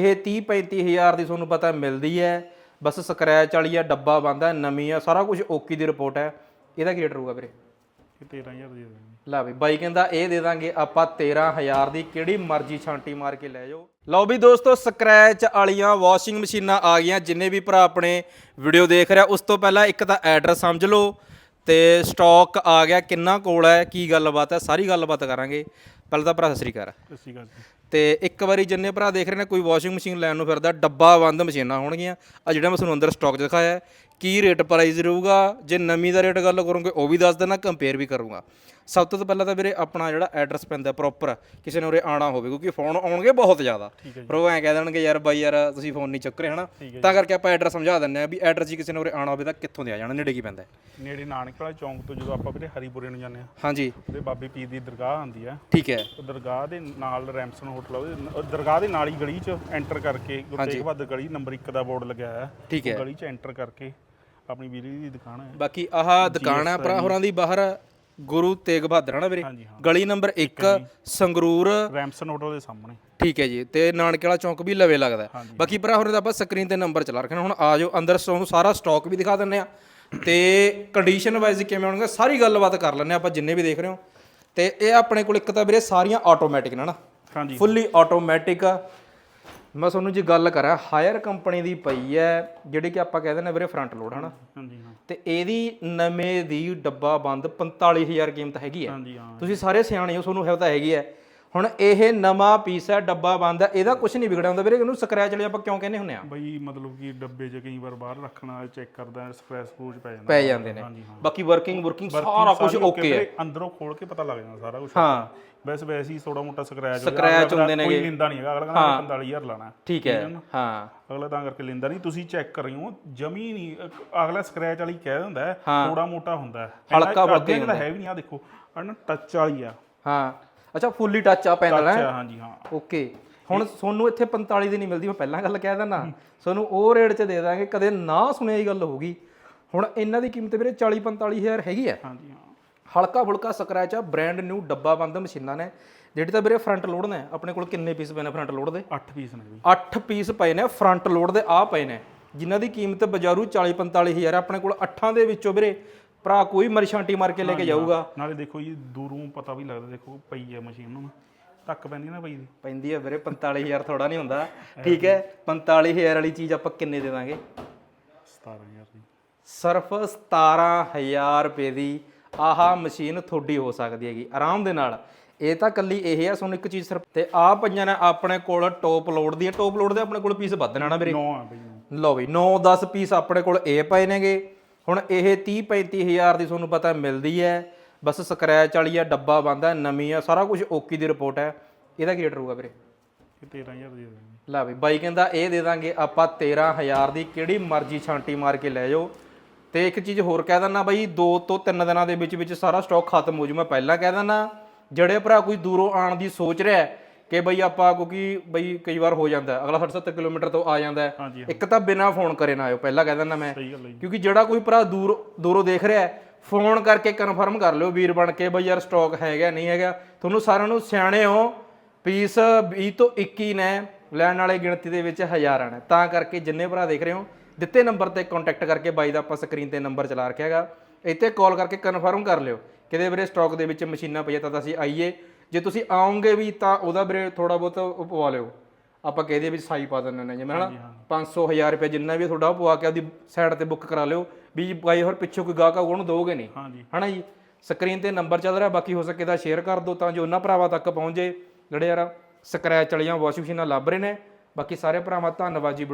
ਇਹ 30 35000 ਦੀ ਤੁਹਾਨੂੰ ਪਤਾ ਮਿਲਦੀ ਹੈ। ਬਸ ਸਕ੍ਰੈਚ ਵਾਲੀ ਆ ਡੱਬਾ ਬੰਦਾ ਨਵੀਂ ਆ ਸਾਰਾ ਕੁਝ ਓਕੀ ਦੀ ਰਿਪੋਰਟ ਹੈ। ਇਹਦਾ ਕੀ ਰੇਟ ਰਹੂਗਾ ਵੀਰੇ? ਇਹ 13000 ਦੇ ਲੈ ਵੀ ਬਾਈ ਕਹਿੰਦਾ ਇਹ ਦੇ ਦਾਂਗੇ ਆਪਾਂ 13000 ਦੀ ਕਿਹੜੀ ਮਰਜ਼ੀ ਛਾਂਟੀ ਮਾਰ ਕੇ ਲੈ ਜਾਓ। ਲਓ ਵੀ ਦੋਸਤੋ ਸਕ੍ਰੈਚ ਵਾਲੀਆਂ ਵਾਸ਼ਿੰਗ ਮਸ਼ੀਨਾਂ ਆ ਗਈਆਂ ਜਿੰਨੇ ਵੀ ਭਰਾ ਆਪਣੇ ਵੀਡੀਓ ਦੇਖ ਰਿਹਾ ਉਸ ਤੋਂ ਪਹਿਲਾਂ ਇੱਕ ਤਾਂ ਐਡਰੈਸ ਸਮਝ ਲਓ ਤੇ ਸਟਾਕ ਆ ਗਿਆ ਕਿੰਨਾ ਕੋਲ ਹੈ ਕੀ ਗੱਲਬਾਤ ਹੈ ਸਾਰੀ ਗੱਲਬਾਤ ਕਰਾਂਗੇ। ਪਹਿਲਾਂ ਤਾਂ ਭਰਾ ਸਤਿ ਸ੍ਰੀ ਅਕਾਲ। ਸਤਿ ਸ਼੍ਰੀ ਅਕਾਲ ਤੇ ਇੱਕ ਵਾਰੀ ਜਿੰਨੇ ਭਰਾ ਦੇਖ ਰਹੇ ਨੇ ਕੋਈ ਵਾਸ਼ਿੰਗ ਮਸ਼ੀਨ ਲੈਣ ਨੂੰ ਫਿਰਦਾ ਡੱਬਾ ਬੰਦ ਮਸ਼ੀਨਾਂ ਹੋਣਗੀਆਂ। ਆ ਜਿਹੜਾ ਮੈਂ ਤੁਹਾਨੂੰ ਅੰਦਰ ਸਟਾਕ ਦਿਖਾਇਆ ਕੀ ਰੇਟ ਪ੍ਰਾਈਸ ਰਹੂਗਾ ਜੇ ਨਵੀਂ ਦਾ ਰੇਟ ਗੱਲ ਕਰੋਗੇ ਉਹ ਵੀ ਦੱਸ ਦੇਣਾ ਕੰਪੇਅਰ ਵੀ ਕਰੂੰਗਾ। ਸਭ ਤੋਂ ਪਹਿਲਾਂ ਤਾਂ ਵੀਰੇ ਆਪਣਾ ਜਿਹੜਾ ਐਡਰੈਸ ਪੈਂਦਾ ਪ੍ਰੋਪਰ ਕਿਸੇ ਨੇ ਉਰੇ ਆਣਾ ਹੋਵੇ ਕਿਉਂਕਿ ਫੋਨ ਆਉਣਗੇ ਬਹੁਤ ਜ਼ਿਆਦਾ। ਪਰ ਉਹ ਐਂ ਕਹਿ ਦੇਣਗੇ ਯਾਰ ਬਾਈ ਯਾਰ ਤੁਸੀਂ ਫੋਨ ਨਹੀਂ ਚੁੱਕ ਰਹੇ ਹਨਾ? ਤਾਂ ਕਰਕੇ ਆਪਾਂ ਐਡਰੈਸ ਸਮਝਾ ਦਿੰਦੇ ਆ ਵੀ ਐਡਰੈਸ ਜੀ ਕਿਸੇ ਨੇ ਉਰੇ ਆਣਾ ਹੋਵੇ ਤਾਂ ਕਿੱਥੋਂ ਦੇ ਆ ਜਾਣਾ ਨੇੜੇ ਕੀ ਪੈਂਦਾ। ਨੇੜੇ ਨਾਨਕ ਵਾਲਾ ਚੌਂਕ ਤੋਂ ਜਦੋਂ ਆਪਾਂ ਵੀਰੇ ਹਰੀਪੁਰੇ ਨੂੰ ਜਾਂਦੇ ਆ ਹਾਂਜੀ। ਉਹਦੇ ਬਾਬੇ ਪੀਰ ਦੀ ਦਰਗਾਹ ਆਉਂਦੀ ਆ ਠੀਕ ਹੈ। ਉਹ ਦਰਗਾਹ ਦੇ ਨਾਲ ਰੈਮਸਨ ਹੋਟਲ ਆ ਉਹਦੇ ਨ- ਉਹ ਦਰਗਾਹ ਦੇ ਨਾਲ ਹੀ ਗਲੀ 'ਚ ਐਂਟਰ ਕਰਕੇ ਗੁਰੂ ਤੇਗ ਬਹਾਦਰ ਗਲੀ ਨੰਬਰ 1 ਦਾ ਬੋਰਡ ਲੱਗਿਆ ਹੋਇਆ। ਹੈ ਠੀਕ ਹੈ। ਉਹ ਗਲੀ 'ਚ ਐਂਟਰ ਕਰਕੇ ਆਪਣੀ ਬਿਜਲੀ ਦੀ ਦੁਕਾਨ ਹੈ। ਬਾਕੀ ਆਹ ਦੁਕਾਨ ਆ ਭਰਾ ਹੋਰਾਂ ਦੀ ਬਾਹਰ ਗੁਰੂ ਤੇਗ ਬਹਾਦਰ ਹੈ ਨਾ ਵੀਰੇ? ਹਾਂਜੀ ਹਾਂ। ਗਲੀ ਨੰਬਰ 1 ਸੰਗਰੂਰ। ਰੈਮਸਨ ਹੋਟਲ ਦੇ ਸਾਹਮਣੇ। ਠੀਕ ਹੈ ਜੀ ਤੇ ਨਾਨਕੇ ਵਾਲਾ ਚੌਂਕ ਵੀ ਲਵੇ ਲੱਗਦਾ ਹੈ। ਬਾਕੀ ਭਰਾ ਹੋਰੇ ਦਾ ਆਪਾਂ ਸਕਰੀਨ ਤੇ ਨੰਬਰ ਚਲਾ ਰੱਖਣਾ ਹੁਣ ਆ ਜਾਓ ਅੰਦਰ ਤੁਹਾਨੂੰ ਸਾਰਾ ਸਟਾਕ ਵੀ ਦਿਖਾ ਦਿੰਨੇ ਆ ਤੇ ਕੰਡੀਸ਼ਨ ਵਾਈਜ਼ ਕਿਵੇਂ ਹੋਣਗੇ ਸਾਰੀ ਗੱਲਬਾਤ ਕਰ ਲੈਂਦੇ ਹਾਂ ਆਪਾਂ ਜਿੰਨੇ ਵੀ ਦੇਖ ਰਹੇ ਹੋ। ਤੇ ਇਹ ਆਪਣੇ ਕੋਲ ਇੱਕ ਤਾਂ ਵੀਰੇ ਸਾਰੀਆਂ ਆਟੋਮੈਟਿਕ ਨੇ ਨਾ। ਹਾਂਜੀ। ਫੁੱਲੀ ਆਟੋਮੈਟਿਕ ਮੈਂ ਤੁਹਾਨੂੰ ਜੀ ਗੱਲ ਕਰਾਂ ਹਾਇਰ ਕੰਪਨੀ ਦੀ ਪਈ ਹੈ ਜਿਹੜੀ ਕਿ ਆਪਾਂ ਕਹਿੰਦੇ ਨੇ ਵੀਰੇ ਫਰੰਟ ਲੋਡ ਹਨਾ? ਹਾਂਜੀ ਹਾਂ। ਤੇ ਇਹਦੀ ਨਵੇਂ ਦੀ ਡੱਬਾ ਬੰਦ 45000 ਕੀਮਤ ਹੈਗੀ ਹੈ। ਹਾਂਜੀ ਹਾਂ। ਤੁਸੀਂ ਸਾਰੇ ਸਿਆਣੇ ਹੋ ਤੁਹਾਨੂੰ ਹੈ ਤਾਂ ਹੈਗੀ ਹੈ। ਹੁਣ ਇਹ ਨਵਾਂ ਪੀਸ ਹੈ ਡੱਬਾ ਬੰਦ ਹੈ ਇਹਦਾ ਕੁਝ ਨਹੀਂ ਵਿਗੜਿਆ ਹੁੰਦਾ ਵੀਰੇ ਇਹਨੂੰ ਸਕ੍ਰੈਚ ਵਾਲੀ ਆਪਾਂ ਕਿਉਂ ਕਹਿੰਦੇ ਹੁੰਨੇ ਆ? ਬਈ ਮਤਲਬ ਕਿ ਡੱਬੇ 'ਚ ਕਈ ਵਾਰ ਬਾਹਰ ਰੱਖਣਾ ਚੈੱਕ ਕਰਦਾ ਸਕ੍ਰੈਚ ਸਕਰੂਚ ਪੈ ਜਾਂਦਾ। ਪੈ ਜਾਂਦੇ ਨੇ। ਹਾਂਜੀ ਹਾਂ। ਬਾਕੀ ਵਰਕਿੰਗ ਵਰਕਿੰਗ ਸਾਰਾ ਕੁਝ ਓਕੇ ਹੈ। ਅੰਦਰੋਂ ਖੋਲ ਕੇ ਪਤਾ ਲੱਗ ਜਾਂਦਾ ਸਾਰਾ ਕੁਝ ਹਾਂ। ਵੈਸੇ ਵੈਸੇ ਹੀ ਥੋੜਾ ਮੋਟਾ ਸਕ੍ਰੈਚ Scratch ਹੁੰਦੇ ਨੇਗੇ। ਕੋਈ ਲਿੰਦਾ ਨਹੀਂ ਹੈਗਾ ਅਗਲਾ ਕਹਿੰਦਾ 45000 ਲਾਣਾ। ਠੀਕ ਹੈ। ਹਾਂ ਅਗਲਾ ਤਾਂ ਕਰਕੇ ਲਿੰਦਾ ਨਹੀਂ ਤੁਸੀਂ ਚੈੱਕ ਕਰ ਰਹੇ ਹੋ ਜਮੀ ਨਹੀਂ ਅ- ਅਗਲਾ ਸਕ੍ਰੈਚ ਵਾਲੀ ਕਹਿ ਦਿੰਦਾ ਥੋੜਾ ਮੋਟਾ ਹੁੰਦਾ ਹੈ। ਹਲਕਾ ਹੁੰਦਾ ਹੈ ਵੀ ਨਹੀਂ ਆ ਦੇਖੋ ਅਨ ਟੱਚ ਵਾਲੀ ਆ। ਹਾਂ। ਅੱਛਾ ਫੁੱਲੀ ਟੱਚ ਆ ਪੈਨਲ ਹੈ? ਅੱਛਾ ਹਾਂਜੀ ਹਾਂ। ਓਕੇ। ਹੁਣ ਤੁਹਾਨੂੰ ਇੱਥੇ 45 ਦੀ ਨਹੀਂ ਮਿਲਦੀ ਮੈਂ ਪਹਿਲਾਂ ਗੱਲ ਕਹਿ ਦਿੰਦਾ। ਤੁਹਾਨੂੰ ਉਹ ਰੇਟ 'ਚ ਦੇ ਦਾਂਗੇ ਕਦੇ ਨਾ ਸੁਣਿਆ ਹੀ ਗੱਲ ਹੋਊਗੀ। ਹੁਣ ਇਹਨਾਂ ਦੀ ਕੀਮਤ ਵੀਰੇ 40 45000 ਹੈਗੀ ਹੈ ਹਾਂਜੀ ਹਾਂ। ਹਲਕਾ ਫੁਲਕਾ ਸਕ੍ਰੈਚ ਆ ਬ੍ਰਾਂਡ ਨਿਊ ਡੱਬਾ ਬੰਦ ਮਸ਼ੀਨਾਂ ਨੇ। ਜਿਹੜੀ ਤਾਂ ਵੀਰੇ ਫਰੰਟ ਲੋਡ ਨੇ ਆਪਣੇ ਕੋਲ ਕਿੰਨੇ ਪੀਸ ਪਏ ਨੇ ਫਰੰਟ ਲੋਡ ਦੇ? 8 ਪੀਸ ਨੇ ਵੀ 8 ਪੀਸ ਪਏ ਨੇ ਫਰੰਟ ਲੋਡ ਦੇ ਆ ਪਏ ਨੇ। ਜਿਨ੍ਹਾਂ ਦੀ ਕੀਮਤ ਬਾਜ਼ਾਰੂ 40 45000 ਹੈ ਆਪਣੇ ਕੋਲ 8 ਦੇ ਵਿੱਚੋਂ ਵੀਰੇ ਭਰਾ ਕੋਈ ਮਰਸ਼ਾਂਟੀ ਮਾਰ ਕੇ ਲੈ ਕੇ ਜਾਊਗਾ। ਨਾਲੇ ਦੇਖੋ ਜੀ ਦੂਰੋਂ ਪਤਾ ਵੀ ਲੱਗਦਾ ਦੇਖੋ ਪਈ ਹੈ ਮਸ਼ੀਨ ਨੂੰ ਧੱਕ ਪੈਂਦੀ ਨਾ ਪਈ ਦੀ। ਪੈਂਦੀ ਹੈ ਵੀਰੇ 45000 ਥੋੜਾ ਨਹੀਂ ਹੁੰਦਾ। ਠੀਕ ਹੈ 45000 ਵਾਲੀ ਚੀਜ਼ ਆਪਾਂ ਕਿੰਨੇ ਦੇ ਦਾਂਗੇ? 17000 ਦੀ। ਸਿਰਫ 17000 ਰੁਪਏ ਦੀ ਆਹ ਮਸ਼ੀਨ ਤੁਹਾਡੀ ਹੋ ਸਕਦੀ ਹੈਗੀ ਆਰਾਮ ਦੇ ਨਾਲ। ਇਹ ਤਾਂ ਕੱਲੀ ਇਹ ਆ ਤੁਹਾਨੂੰ ਇੱਕ ਚੀਜ਼ ਸਿਰਫ ਤੇ ਆ ਪਈਆਂ ਨੇ ਆਪਣੇ ਕੋਲ ਟੌਪ ਲੋਡ ਦੀਆਂ। ਟੌਪ ਲੋਡ ਦੇ ਆਪਣੇ ਕੋਲ ਪੀਸ ਵੱਧ ਨੇ ਨਾ ਵੀਰੇ 9 ਆ ਬਈ ਨੌ। ਲਓ ਵੀ 9-10 ਪੀਸ ਆਪਣੇ ਕੋਲ ਇਹ ਪਏ ਨੇਗੇ। ਹੁਣ ਇਹ 30-35000 ਦੀ ਤੁਹਾਨੂੰ ਪਤਾ ਮਿਲਦੀ ਹੈ। ਬਸ ਸਕ੍ਰੈਚ ਵਾਲੀ ਆ ਡੱਬਾ ਬੰਦ ਨਵੀਂ ਆ ਸਾਰਾ ਕੁਝ ਓਕੀ ਦੀ ਰਿਪੋਰਟ ਹੈ। ਇਹਦਾ ਕੀ ਰੇਟ ਰਹੂਗਾ ਵੀਰੇ? ਇਹ 13000 ਦੀ ਦੇ ਦੇਣੀ ਲੈ ਵੀ ਬਾਈ ਕਹਿੰਦਾ ਇਹ ਦੇ ਦਾਂਗੇ ਆਪਾਂ 13000 ਦੀ ਕਿਹੜੀ ਮਰਜ਼ੀ ਛਾਂਟੀ ਮਾਰ ਕੇ ਲੈ ਜਾਓ। ਤੇ ਇੱਕ ਚੀਜ਼ ਹੋਰ ਕਹਿ ਦਿੰਦਾ ਬਾਈ 2 ਤੋਂ 3 ਦਿਨਾਂ ਦੇ ਵਿੱਚ ਵਿੱਚ ਸਾਰਾ ਸਟਾਕ ਖਤਮ ਹੋ ਜੂ। ਮੈਂ ਪਹਿਲਾਂ ਕਹਿ ਦਿੰਦਾ ਜਿਹੜੇ ਭਰਾ ਕੋਈ ਦੂਰੋਂ ਆਉਣ ਦੀ ਸੋਚ ਰਿਹਾ ਹੈ ਕਿ ਬਈ ਆਪਾਂ ਕਿਉਂਕਿ ਬਈ ਕਈ ਵਾਰ ਹੋ ਜਾਂਦਾ ਹੈ, ਅਗਲਾ 60 ਕਿਲੋਮੀਟਰ ਤੋਂ ਆ ਜਾਂਦਾ ਹੈ। ਹਾਂਜੀ ਇੱਕ ਤਾਂ ਬਿਨਾ ਫੋਨ ਕਰੇ ਨਾ ਆਇਓ ਪਹਿਲਾਂ ਕਹਿ ਦਿੰਦਾ ਮੈਂ। ਸਹੀ ਗੱਲ ਹੈ ਜੀ। ਕਿਉਂਕਿ ਜਿਹੜਾ ਕੋਈ ਭਰਾ ਦੂਰ ਦੂਰੋਂ ਦੇਖ ਰਿਹਾ ਹੈ ਫੋਨ ਕਰਕੇ ਕਨਫਰਮ ਕਰ ਲਿਓ ਵੀਰ ਬਣ ਕੇ ਬਈ ਯਾਰ ਸਟਾਕ ਹੈਗਾ ਨਹੀਂ ਹੈਗਾ। ਤੁਹਾਨੂੰ ਸਾਰਿਆਂ ਨੂੰ ਸਿਆਣੇ ਹੋ ਪੀਸ 20 ਤੋਂ 21 ਨੇ ਲੈਣ ਵਾਲੇ ਗਿਣਤੀ ਦੇ ਵਿੱਚ ਹਜ਼ਾਰਾਂ ਨੇ। ਤਾਂ ਕਰਕੇ ਜਿੰਨੇ ਭਰਾ ਦੇਖ ਰਹੇ ਹੋ ਦਿੱਤੇ ਨੰਬਰ ਤੇ ਕੰਟੈਕਟ ਕਰਕੇ ਬਾਈ ਦਾ ਆਪਾਂ ਸਕਰੀਨ ਤੇ ਨੰਬਰ ਚਲਾ ਰੱਖਿਆ ਹੈਗਾ। ਇੱਥੇ ਕਾਲ ਕਰਕੇ ਕਨਫਰਮ ਕਰ ਲਿਓ ਕਿਤੇ ਵੀਰੇ ਸਟਾਕ ਦੇ ਵਿੱਚ ਮਸ਼ੀਨਾਂ ਪਈਆਂ ਤਾਂ ਅਸੀਂ ਆਈਏ। ਜੇ ਤੁਸੀਂ ਆਓਗੇ ਵੀ ਤਾਂ ਉਹਦਾ ਵੀਰੇ ਥੋੜਾ ਬਹੁਤ ਉਹ ਪਵਾ ਲਿਓ। ਆਪਾਂ ਕਹਦੇ ਵੀ ਸਾਈ ਪਾ ਦਿੰਦੇ ਨੇ। ਜਿਵੇਂ ਹਨਾ 500 1000 ਰੁਪਏ ਜਿੰਨਾ ਵੀ ਤੁਹਾਡਾ ਪਵਾ ਕੇ ਆਪਦੀ ਸਾਈਡ ਤੇ ਬੁੱਕ ਕਰਾ ਲਿਓ ਵੀ ਬਾਈ ਹੋਰ ਪਿੱਛੋਂ ਕੋਈ ਗਾਹਕ ਉਹਨੂੰ ਦੋਗੇ ਨਹੀਂ। ਹਨਾ ਜੀ? ਸਕਰੀਨ ਤੇ ਨੰਬਰ ਚੱਲ ਰਿਹਾ ਬਾਕੀ ਹੋ ਸਕੇ ਤਾਂ ਸ਼ੇਅਰ ਕਰ ਦਿਓ ਤਾਂ ਜੋ ਉਹਨਾਂ ਭਰਾਵਾਂ ਤੱਕ ਪਹੁੰਚੇ। ਜਿਹੜੇ ਯਾਰ ਸਕ੍ਰੈਚ ਵਾਲੀਆਂ ਵਾਸ਼ਿੰਗ ਮਸ਼ੀਨਾਂ ਲੱਭ ਰਹੇ ਨੇ। ਬਾਕੀ ਸਾਰੇ ਭਰਾਵਾਂ ਧੰਨਵਾਦ ਜੀ